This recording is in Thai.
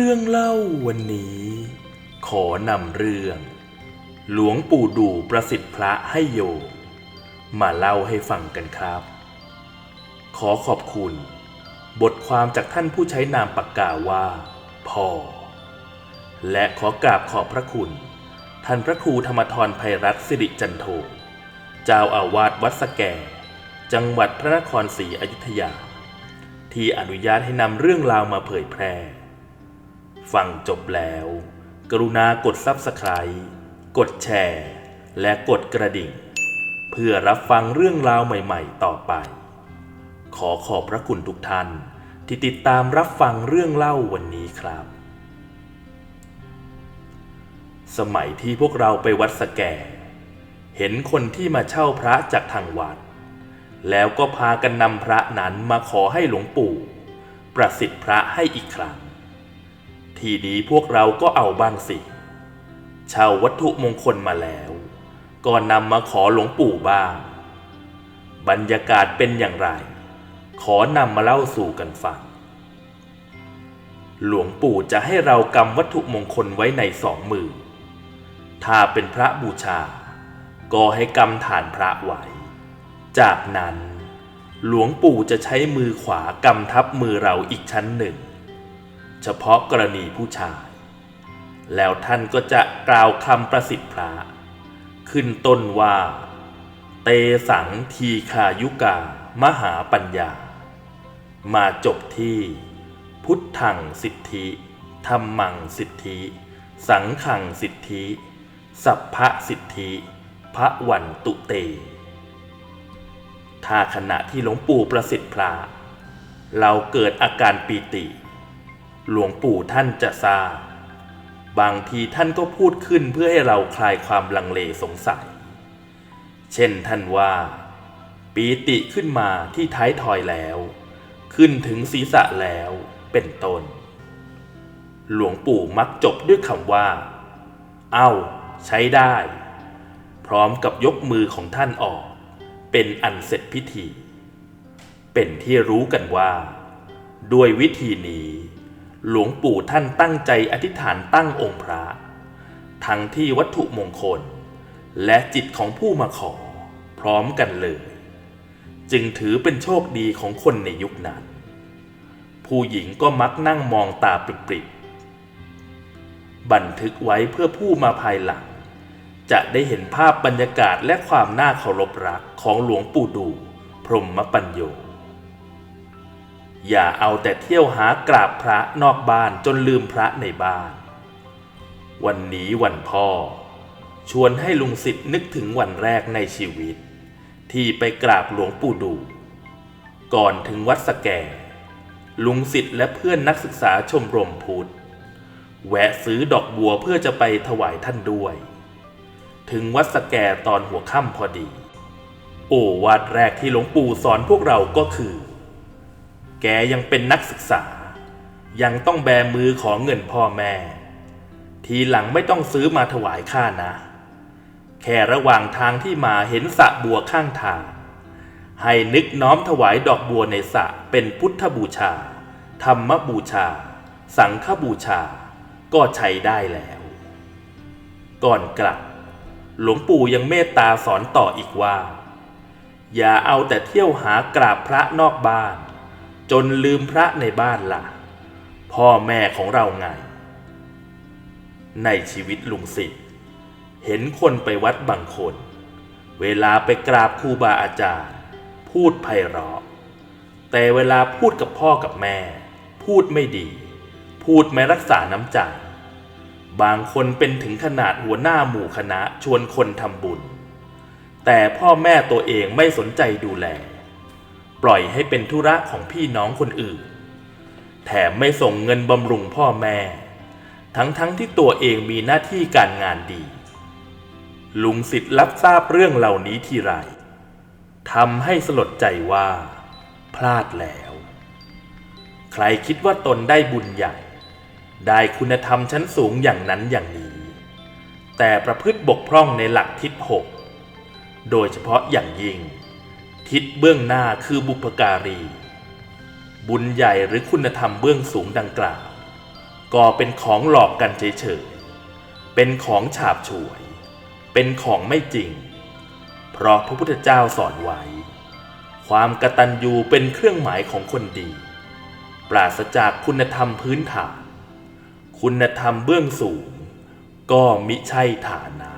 เรื่องเล่าวันนี้ ขอนำเรื่อง หลวงปู่ดูประสิทธิ์พระให้โยมมาเล่าให้ฟังกันครับ ขอขอบคุณ บทความจากท่านผู้ใช้นามปากกาว่าพ่อและขอกราบขอบพระคุณ ท่านพระครูธรรมทรภัยรัตน์สิริจันโท เจ้าอาวาสวัดสแก จังหวัดพระนครศรีอยุธยา ที่อนุญาตให้นำเรื่องราวมาเผยแพร่ ฟังจบแล้ว กรุณากดซับสไคร b ์กดแชร์ และกดกระดิ่ง เพื่อรับฟังเรื่องราวใหม่ๆ ต่อไป ขอขอบพระคุณทุกท่านที่ติดตามรับฟังเรื่องเล่าวันนี้ครับ สมัยที่พวกเราไปวัดสแกเห็นคนที่มาเช่าพระจากทางวัด แล้วก็พากันนำพระนั้นมาขอให้หลวงปู่ ประสิทธิ์พระให้อีกครั้ง ทีนี้พวกเราก็เอาบ้างสิเช่าวัตถุมงคลมาแล้วก็นำมาขอหลวงปู่บ้าง บรรยากาศเป็นอย่างไร ขอนำมาเล่าสู่กันฟัง หลวงปู่จะให้เรากำวัตถุมงคลไว้ในสองมือ ถ้าเป็นพระบูชา ก็ให้กำฐานพระไว้ จากนั้น หลวงปู่จะใช้มือขวากำทับมือเราอีกชั้นหนึ่ง เฉพาะกรณีผู้ชาย แล้วท่านก็จะกล่าวคำประสิทธิ์พระ ขึ้นต้นว่า เตสังทีคายุกามหาปัญญา มาจบที่ พุทธังสิทธิธรรมังสิทธิ สังขังสิทธิ สัพพะสิทธิ พระวันตุเต ถ้าขณะที่หลวงปู่ประสิทธิ์พระเราเกิดอาการปีติ หลวงปู่ท่านจะทราบบางทีท่านก็พูดขึ้นเพื่อให้เราคลายความลังเลสงสัย เช่นท่านว่า ปีติขึ้นมาที่ท้ายทอยแล้ว ขึ้นถึงศีรษะแล้วเป็นต้น หลวงปู่มักจบด้วยคำว่า เอ้า ใช้ได้ พร้อมกับยกมือของท่านออก เป็นอันเสร็จพิธี เป็นที่รู้กันว่า ด้วยวิธีนี้ หลวงปู่ท่านตั้งใจอธิษฐานตั้งองค์พระ ทั้งที่วัตถุมงคล และจิตของผู้มาขอ พร้อมกันเลย จึงถือเป็นโชคดีของคนในยุคนั้น ผู้หญิงก็มักนั่งมองตาปริบๆบันทึกไว้เพื่อผู้มาภายหลัง จะได้เห็นภาพบรรยากาศและความน่าเคารพรักของหลวงปู่ดู พรหมปัญโย อย่าเอาแต่เที่ยวหากราบพระนอกบ้านจนลืมพระในบ้าน วันนี้วันพ่อ ชวนให้ลุงสิทธิ์นึกถึงวันแรกในชีวิต ที่ไปกราบหลวงปู่ดูก่อนถึงวัดสแกลุงสิทธิ์และเพื่อนนักศึกษาชมรมพุทธแวะซื้อดอกบัวเพื่อจะไปถวายท่านด้วย ถึงวัดสแกตอนหัวค่ำพอดี โอวาดแรกที่หลวงปู่สอนพวกเราก็คือ แกยังเป็นนักศึกษา ยังต้องแบมือขอเงินพ่อแม่ ทีหลังไม่ต้องซื้อมาถวายข้านะ แค่ระหว่างทางที่มาเห็นสระบัวข้างทาง ให้นึกน้อมถวายดอกบัวในสระเป็นพุทธบูชา ธรรมบูชา สังฆบูชา ก็ใช้ได้แล้ว ก่อนกลับ หลวงปู่ยังเมตตาสอนต่ออีกว่า อย่าเอาแต่เที่ยวหากราบพระนอกบ้าน จนลืมพระในบ้านละ่ะ พ่อแม่ของเราไง ในชีวิตลุงสิทธิ์เห็นคนไปวัดบางคน เวลาไปกราบครูบาอาจารย์ พูดไพเราะ แต่เวลาพูดกับพ่อกับแม่ พูดไม่ดี พูดไม่รักษาน้ำใจ บางคนเป็นถึงขนาดหัวหน้าหมู่คณะชวนคนทำบุญ แต่พ่อแม่ตัวเองไม่สนใจดูแล ปล่อยให้เป็นธุระของพี่น้องคนอื่น แถมไม่ส่งเงินบำรุงพ่อแม่ ทั้งๆทที่ตัวเองมีหน้าที่การงานดี ลุงสิทธิ์รับทราบเรื่องเหล่านี้ทีไรทำให้สลดใจว่า พลาดแล้ว ใครคิดว่าตนได้บุญใหญ่ ได้คุณธรรมชั้นสูงอย่างนั้นอย่างนี้ แต่ประพฤติบกพร่องในหลักทิศหก โดยเฉพาะอย่างยิ่ง ทิศเบื้องหน้าคือบุพการี บุญใหญ่หรือคุณธรรมเบื้องสูงดังกล่าวก็เป็นของหลอกกันเฉยๆเป็นของฉาบฉวย เป็นของไม่จริง เพราะพระพุทธเจ้าสอนไว้ ความกตัญญูเป็นเครื่องหมายของคนดี ปราศจากคุณธรรมพื้นฐาน คุณธรรมเบื้องสูง ก็มิใช่ฐานะ